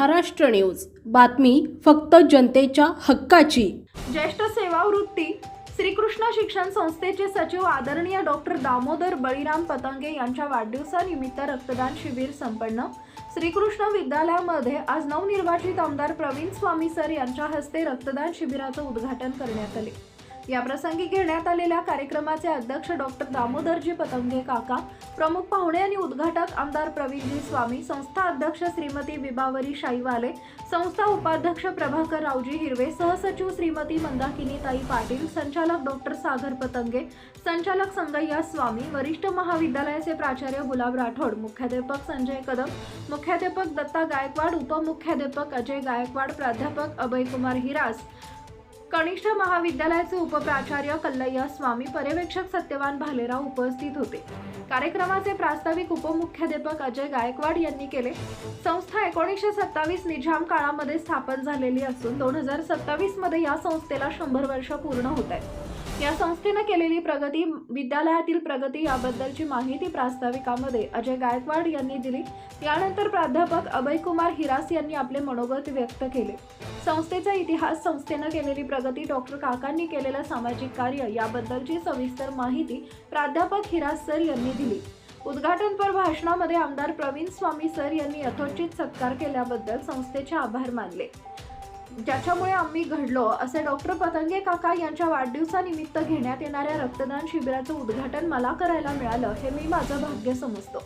Maharashtra news. बातमी फक्त जनतेच्या हक्काची. ज्येष्ठ सेवावृत्ती श्रीकृष्ण शिक्षण संस्थेचे सचिव आदरणीय डॉक्टर दामोदर बळीराम पतंगे यांच्या वाढदिवसानिमित्त रक्तदान शिबिर संपन्न. श्रीकृष्ण विद्यालयामध्ये आज नवनिर्वाचित आमदार प्रवीण स्वामी सर यांच्या हस्ते रक्तदान शिबिराचं उद्घाटन करण्यात आले. याप्रसंगी घेण्यात आलेल्या कार्यक्रमाचे अध्यक्ष डॉक्टर दामोदरजी पतंगे काका प्रमुख पाहुणे आणि उद्घाटक आमदार प्रवीणजी स्वामी संस्था अध्यक्ष श्रीमती विभावरी शाईवाले संस्था उपाध्यक्ष प्रभाकर रावजी हिरवे सहसचिव श्रीमती मंदाकिनीताई पाटील संचालक डॉक्टर सागर पतंगे संचालक संगय्या स्वामी वरिष्ठ महाविद्यालयाचे प्राचार्य गुलाब राठोड मुख्याध्यापक संजय कदम मुख्याध्यापक दत्ता गायकवाड उपमुख्याध्यापक अजय गायकवाड प्राध्यापक अभयकुमार हिरास कनिष्ठ महाविद्यालयाचे उपप्राचार्य कल्लय्या स्वामी पर्यवेक्षक सत्यवान भालेराव उपस्थित होते. कार्यक्रमाचे प्रास्ताविक उपमुख्याध्यापक अजय गायकवाड यांनी केले. संस्था एकोणीसशे सत्तावीस निजाम काळामध्ये स्थापन झालेली असून दोन हजार सत्तावीसमध्ये या संस्थेला शंभर वर्ष पूर्ण होत आहेत. या संस्थेनं केलेली प्रगती विद्यालयातील प्रगती याबद्दलची माहिती प्रास्ताविकामध्ये अजय गायकवाड यांनी दिली. यानंतर प्राध्यापक अभयकुमार हिरास यांनी आपले मनोगत व्यक्त केले. संस्थेचा इतिहास संस्थेनं केलेली प्रगती डॉक्टर काकांनी केलेलं सामाजिक कार्य याबद्दलची सविस्तर माहिती प्राध्यापक हिरास सर यांनी दिली. उद्घाटनपर भाषणामध्ये आमदार प्रवीण स्वामी सर यांनी यथोचित सत्कार केल्याबद्दल संस्थेचे आभार मानले. ज्याच्यामुळे आम्ही घडलो असे डॉक्टर पतंगे काका यांच्या वाढदिवसानिमित्त घेण्यात येणाऱ्या रक्तदान शिबिराचं उद्घाटन मला करायला मिळालं हे मी माझं भाग्य समजतो.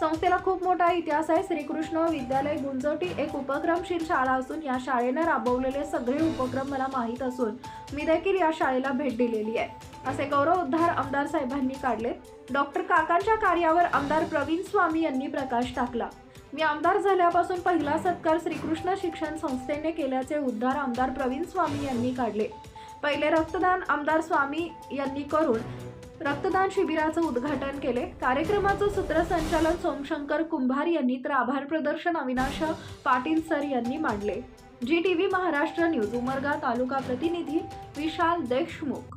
संस्थेला खूप मोठा इतिहास आहे. श्रीकृष्ण विद्यालय गुंजवटी एक उपक्रमशील शाळा असून या शाळेनं राबवलेले सगळे उपक्रम मला माहीत असून मी देखील या शाळेला भेट दिलेली आहे. असे गौरव उद्धार आमदार साहेबांनी काढले. डॉक्टर काकांच्या कार्यावर आमदार प्रवीण स्वामी यांनी प्रकाश टाकला. मी आमदार झाल्यापासून पहिला सत्कार श्रीकृष्ण शिक्षण संस्थेने केल्याचे उद्धार आमदार प्रवीण स्वामी यांनी काढले. पहिले रक्तदान आमदार स्वामी यांनी करून रक्तदान शिबिराचं उद्घाटन केले. कार्यक्रमाचं सूत्रसंचालन सोमशंकर कुंभार यांनी तर आभार प्रदर्शन अविनाश पाटील सर यांनी मांडले. G T V Maharashtra news Umarga taluka प्रतिनिधी Vishal Deshmukh.